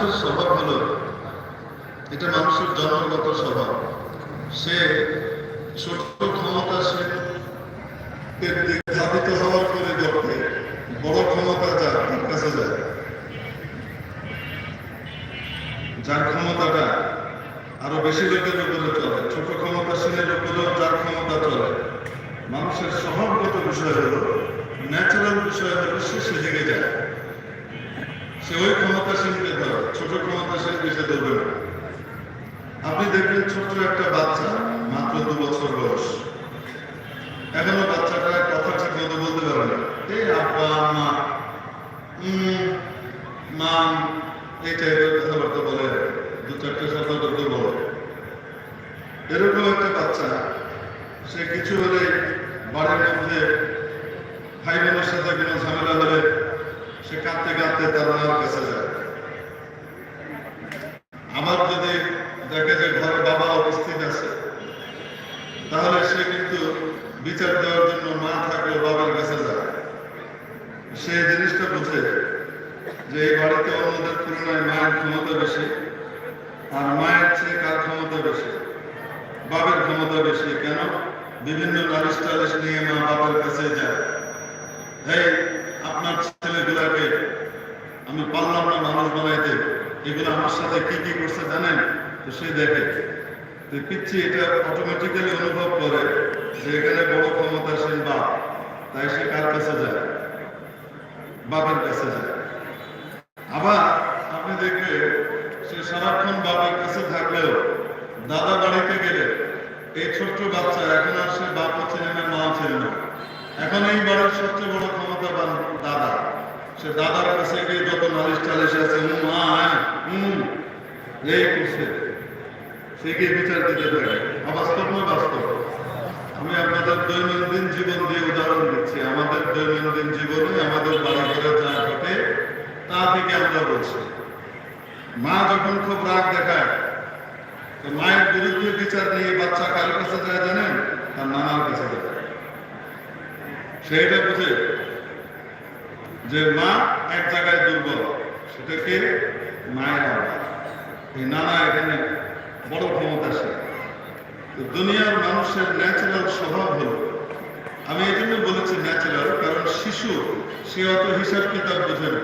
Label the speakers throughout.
Speaker 1: মানুষের স্বভাব হলো, এটা মানুষের জন্মগত স্বভাব। সে ছোট ক্ষমতাশীল এর দিকে ধাবিত হওয়ার বড় ক্ষমতা যার কাছে যায়, যার ক্ষমতাটা আরও বেশি লোকের উপরে চলে, ছোট ক্ষমতাশীলের উপরেও যার ক্ষমতা চলে। মানুষের স্বভাবগত বিষয় হলো ন্যাচারাল বিষয় হলো সে সেদিকে যায়। সে ওই ক্ষমতাশীলকে ধরে ছোট ক্ষমতাশীল বিষয় ধরবে না। আপনি দেখবেন ছোট্ট একটা বাচ্চা মাত্র দু বছর বয়স। এখনও বাচ্চাটা কথা ঠিক মতো বলতে পারে না। এই আব্বা মা উম, মা এই টাইপের কথাবার্তা বলে। দু চারটে শব্দ করতে বলে। এরকম একটা বাচ্চা সে কিছু হলে বাড়ির মধ্যে ভাই বোনের সাথে কোনো কাঁদতে তার কাছে যায়। আবার যদি দেখে যে ঘরে বাবা উপস্থিত আছে, তাহলে সে কিন্তু বিচার দেওয়ার জন্য মা থাকলে বাবার কাছে যায়। সে জিনিসটা বুঝে যে এই বাড়িতে অন্যদের তুলনায় মায়ের ক্ষমতা বেশি, আর মায়ের চেয়ে কার ক্ষমতা বেশি? বাবার ক্ষমতা বেশি। কেন? বিভিন্ন নালিশ টালিশ নিয়ে মা বাবার কাছে যায়। এই আপনার ছেলেগুলাকে আমি পারলাম না মানুষ বানাইতে এগুলো আমার সাথে কি কি করছে জানেন? তো সে দেখে, তো পিচ্ছি এটা অটোমেটিক্যালি অনুভব করে যে এখানে বড় ক্ষমতাশীল বাপ, তাই সে কার কাছে যায়? বাপের কাছে যায়। আবার আপনি দেখবে সে সারাক্ষণ বাবার কাছে থাকলেও দাদা বাড়িতে গেলে এই ছোট্ট বাচ্চা এখন আর সে বাপও ছেলে না মা ছেলে না এখন এই বাড়ির সবচেয়ে বড় ক্ষমতাবান দাদা সে দাদার কাছে গিয়ে যত নালিশ টালিশ আছে এই করছে। সে গিয়ে বিচার দিতে থাকে। অবাস্তব না বাস্তব? আমি আপনাদের দৈনন্দিন জীবন দিয়ে উদাহরণ দিচ্ছি। আমাদের দৈনন্দিন জীবনে আমাদের বাড়ি ঘরে যা ঘটে, তা থেকে আমরা বলছি। মা যখন খুব রাগ দেখায় মায়ের বিরুদ্ধে বিচার নিয়ে বাচ্চা কার কাছে যায় জানেন? তার নানার কাছে যায়। সেইটা বুঝে যে মা এক জায়গায় দুর্বল সেটাকে মায়ের এই নানা এখানে বড় ক্ষমতাশীল তো দুনিয়ার মানুষের ন্যাচারাল স্বভাব হলো, আমি এই জন্য বলেছি ন্যাচারাল কারণ শিশু, সে অত হিসাব কিতাব বোঝে না।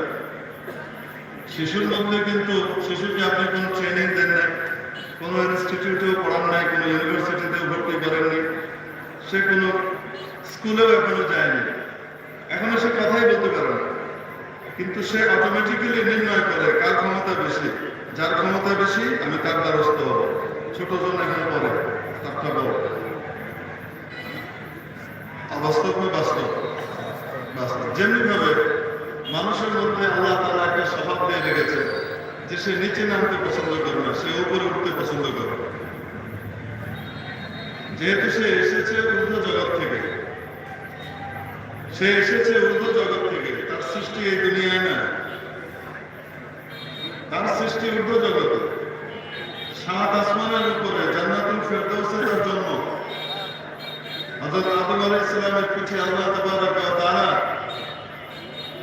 Speaker 1: শিশুর মধ্যে কিন্তু, শিশুকে আপনি কোনো ট্রেনিং দেন নাই, কোনো ইনস্টিটিউটেও পড়ান নাই, কোনো ইউনিভার্সিটিতেও ভর্তি করেননি সে কোনো স্কুলেও এখনও যায়নি। এখনও সে কথাই বলতে পারে না। কিন্তু সে অটোমেটিক্যালি নির্ণয় করে কার ক্ষমতা বেশি। যার ক্ষমতা বেশি, আমি তার দ্বারস্থ হব। ছোট জন এখানে পড়ে তারটা বড় অবাস্তব না বাস্তব? বাস্তব। যেমনি ভাবে মানুষের মধ্যে আল্লাহ তারা একটা স্বভাব দিয়ে রেখেছে যে সে নিচে নামতে পছন্দ করে না, সে উপরে উঠতে পছন্দ করে যেহেতু সে এসেছে ঊর্ধ্ব জগৎ থেকে, সে এসেছে ঊর্ধ্ব জগৎ সৃষ্টি এই দুনিয়ায় না। তার সৃষ্টি ঊর্ধ্ব জগতে। সাত আসমানের উপরে জান্নাতুল তার জন্ম। হযরত আদম আলাইহিস সালামের পিঠে আল্লাহ তাআলা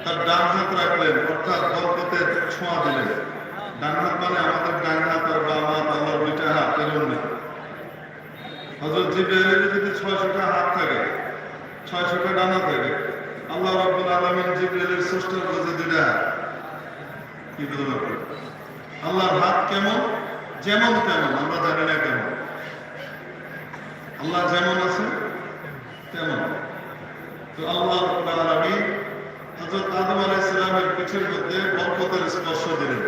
Speaker 1: তার ডান হাত রাখলেন, অর্থাৎ বরকতের ছোঁয়া দিলেন। ডান হাত মানে আমাদের ডান হাত আর বাম হাত আল্লাহর দুইটা হাত এরকম না হযরত যদি ছয়শটা হাত থাকে, ছয়শটা ডানা থাকে আল্লাহ রাব্বুল আলামিন জিব্রাইলের স্রষ্টার কাছে দুইটা কি আপনি? আল্লাহর হাত কেমন? যেমন তেমন, আমরা জানি না কেমন। আল্লাহ যেমন আছে, তেমন। তো আল্লাহ রাব্বুল আলামিন হযরত আদম আলাইহিস সালামের পিঠের মধ্যে বরকতের স্পর্শ দিলেন।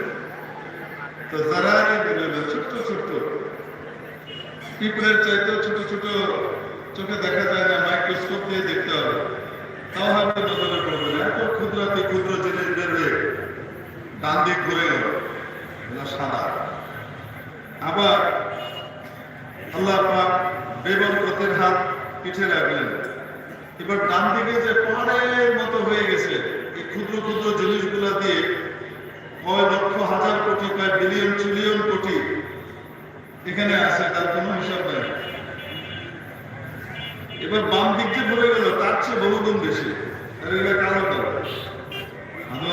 Speaker 1: তো জারারে দিলেন ছোট্ট ছোট্ট, পিঁপড়ের চাইতে ছোট ছোট চোখে দেখা যায় না মাইক্রোস্কোপ দিয়ে দেখতে হবে। তাও নজরে পড়বে না এত ক্ষুদ্রাতি ক্ষুদ্র জিনিস বেরবে ডান দিক ঘুরে সাদা। আবার আল্লাহ পাক বেবরকতের হাত পিঠে রাখলেন। এবার ডান দিকে যে পাহাড়ের মতো হয়ে গেছে, এই ক্ষুদ্র ক্ষুদ্র জিনিসগুলো দিয়ে কয় লক্ষ, হাজার কোটি, কয় বিলিয়ন, ট্রিলিয়ন কোটি এখানে আছে, তার কোনো হিসাব নাই। এবার বাম দিক যে পড়ে গেল, তার চেয়ে বহুগুণ বেশি।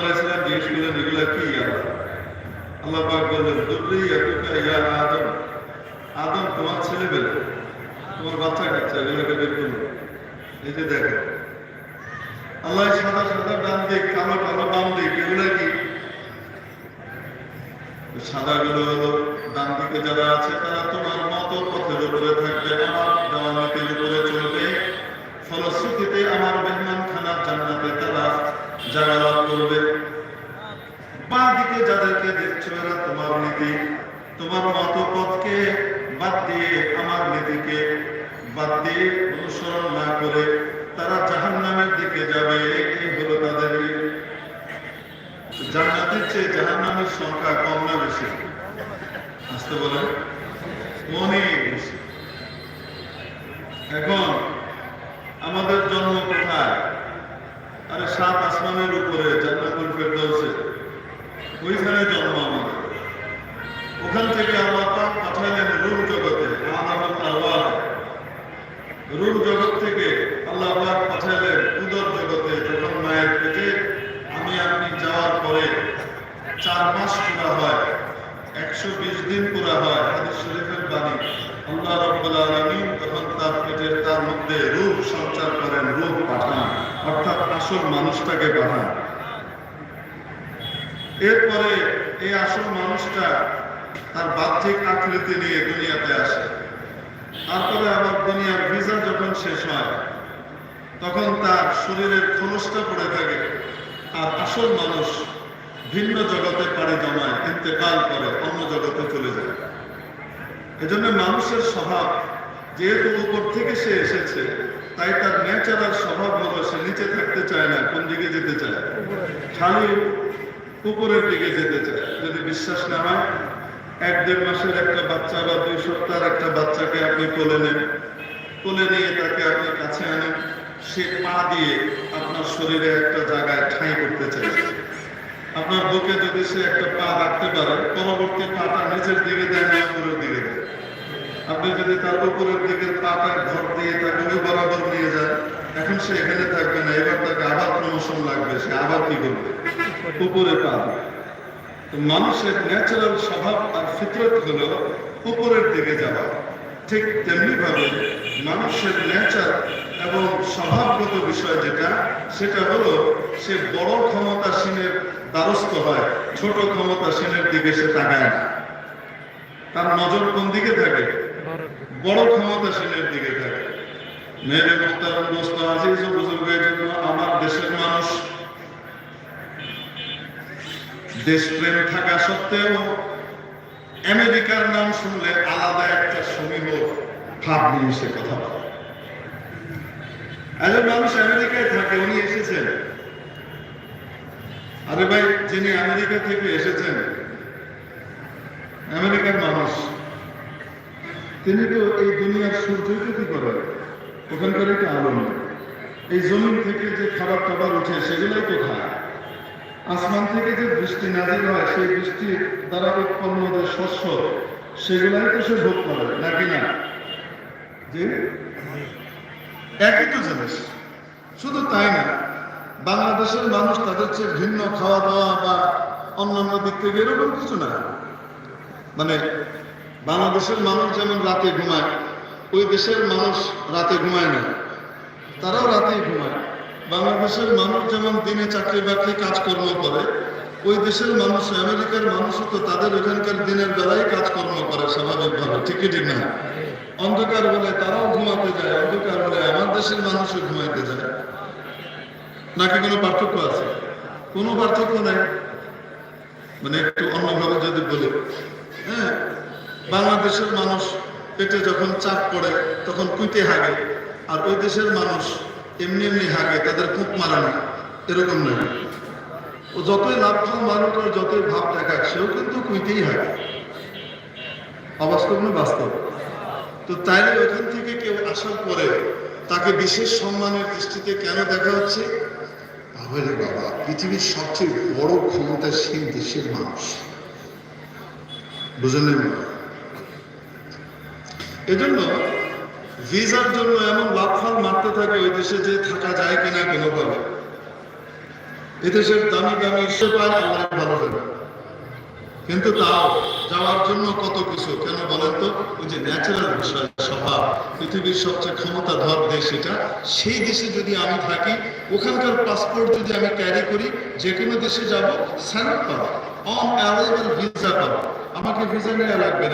Speaker 1: আলাইসালাম জিজ্ঞেস করলেন এগুলা কি আল্লাহ পাক বললেন আদম। আদম, তোমার ছেলে বেলে তোমার বাচ্চা কাচ্চা, এগুলোকে বের করল এই যে দেখো, আল্লাহ সাদা সাদা ডান দিক, কালো কালো বাম দিক, এগুলো কি? সাদা গুলো হলো, ডান দিকে যারা আছে তারা জায়গা লাভ করবে। বাঁ দিকে যাদেরকে দেখছ এরা তোমার নীতি। তোমার মত পথকে বাদ দিয়ে আমার নীতিকে বাদ দিয়ে অনুসরণ না করে তারা জাহান্নামের দিকে যাবে, এই হলো তাদের ইয়ে। জান্নাতের চেয়ে জাহান্নামের সংখ্যা কম না বেশি? আসতে বলেন অনেক বেশি। এখন আমাদের জন্ম কোথায়? আরে সাত আসমানের উপরে জান্নাতুল ফেরদাউসে ওইখানে জন্ম আমার ওখান থেকে আমার পাঠালেন রূপ জগতে। রূপ জগৎ থেকে আল্লাহ পাক পাঠালেন উদর জগতে যখন মায়ের পেটে আমি আপনি যাওয়ার পরে চার মাস পুরা হয় একশো বিশ দিন পুরা হয় হাদিস শরীফের বাণী আল্লাহ রাব্বুল আলামিন তখন তার পেটের তার মধ্যে রূপ সঞ্চার করেন রূপ পাঠান অর্থাৎ আসল মানুষটাকে পাঠান। এরপরে এই আসল মানুষটা তার বাহ্যিক আকৃতি নিয়ে দুনিয়াতে আসে। তারপরে আবার দুনিয়ার ভিসা যখন শেষ হয়, তখন তার শরীরের খোলসটা পড়ে থাকে। আর আসল মানুষ ভিন্ন জগতে পাড়ি জমায়, ইন্তেকাল করে, অন্য জগতে চলে যায়। এজন্য মানুষের স্বভাব যেহেতু উপর থেকে সে এসেছে তাই তার ন্যাচারাল স্বভাব হলো সে নিচে থাকতে চায় না, কোন দিকে যেতে চায়? খালি উপরের দিকে যেতে চায়। যদি বিশ্বাস না হয়, এক দেড় মাসের একটা বাচ্চা বা দুই সপ্তাহের একটা বাচ্চাকে আপনি কোলে নেন। কোলে নিয়ে তাকে আপনি কাছে আনেন। সে পা দিয়ে আপনার শরীরে একটা জায়গায় ঠাঁই করতে চায়। আপনার বুকে যদি সে একটা পা রাখতে পারে, পরবর্তী পাটা নিচের দিকে দেয় না, উপরের দিকে দেয়। আপনি যদি তার উপরের ঘর দিয়ে তাকে বরাবর নিয়ে এখন সে এখানে থাকবে না, এবার তাকে আবার প্রমোশন লাগবে, সে আবার কি করবে? উপরে মানুষের ন্যাচারাল স্বভাব আর ফিতরত উপরের দিকে যাওয়া। ঠিক তেমনি ভাবে মানুষের নেচার এবং স্বভাবগত বিষয় যেটা, সেটা হলো সে বড় ক্ষমতাসীনের দ্বারস্থ হয়, ছোট ক্ষমতাসীনের দিকে সে তাকায় না। তার নজর কোন দিকে থাকে? বড় ক্ষমতাসীনের দিকে থাকে। মেয়েদের মোহতারাম দোস্ত আজিজ বুজুর্গের জন্য আমার দেশের মানুষ দেশপ্রেম থাকা সত্ত্বেও আমেরিকার নাম শুনলে আলাদা একটা সমীহ ভাব নিয়ে সে কথা বলে। একজন মানুষ আমেরিকায় থাকে, উনি এসেছেন। আরে ভাই, যিনি আমেরিকা থেকে এসেছেন, আমেরিকার মানুষ। তিনি তো এই দুনিয়ার সূর্যকে কি করেন ওখানকার একটা আলো নেই। এই জমিন থেকে যে খাবার টাবার উঠে, সেগুলোই তো খায়। আসমান থেকে যে বৃষ্টি নাজিল হয়, সেই বৃষ্টির দ্বারা উৎপন্ন যে শস্য, সেগুলাই তো সে ভোগ করে, নাকি না? যে একই তো জিনিস। শুধু তাই না, বাংলাদেশের মানুষ তাদের চেয়ে ভিন্ন খাওয়া দাওয়া বা অন্যান্য দিক থেকে এরকম কিছু না। মানে বাংলাদেশের মানুষ যেমন রাতে ঘুমায়, ওই দেশের মানুষ রাতে ঘুমায় না। তারাও রাতেই ঘুমায়। বাংলাদেশের মানুষ যেমন দিনে চাকরি বাকরি কাজকর্ম করে, ওই দেশের মানুষ, আমেরিকার মানুষও তো তাদের ওখানকার দিনের বেলায় কাজকর্ম করে স্বাভাবিকভাবে, ঠিকই ঠিক না? অন্ধকার বলে তারাও ঘুমাতে যায়, অন্ধকার বলে আমার দেশের মানুষও ঘুমাইতে যায়। নাকি কোনো পার্থক্য আছে? কোনো পার্থক্য নাই? মানে একটু অন্যভাবে যদি বলি হ্যাঁ? বাংলাদেশের মানুষ পেটে যখন চাপ পড়ে, তখন কুইতে হাগে। আর ওই দেশের মানুষ এমনি এমনি হাগে, তাদের খুব মারে না। এরকম নয় ও যতই লাভ খাও মানুষ যতই ভাব দেখাক, সেও কিন্তু কুইতেই হাগে। অবাস্তব না বাস্তব? তো তাইলে ওখান থেকে কেউ আসার পরে তাকে বিশেষ সম্মানের দৃষ্টিতে কেন দেখা হচ্ছে? তাহলে বাবা, পৃথিবীর সবচেয়ে বড় ক্ষমতাসীন দেশের মানুষ। বুঝলেন? এজন্য ভিসার জন্য এমন লাফাল মারতে থাকে ওই দেশে যে থাকা যায় কিনা কোনোভাবে এদেশের দামি দামি সেবা আল্লাহ ভালো হবে। কিন্তু তাও যাওয়ার জন্য কত কিছু, কেন বলেন তো? ওই যে ন্যাচারাল স্বভাব, পৃথিবীর সবচেয়ে ক্ষমতাধর দেশ এটা। সেই দেশে যদি আমি থাকি, ওখানকার পাসপোর্ট যদি আমি ক্যারি করি, যে কোনো দেশে যাব স্যালুট পাবো অন অ্যারাইভাল ভিসা পাবো। আমাকে ভিসা নেওয়া লাগবে না।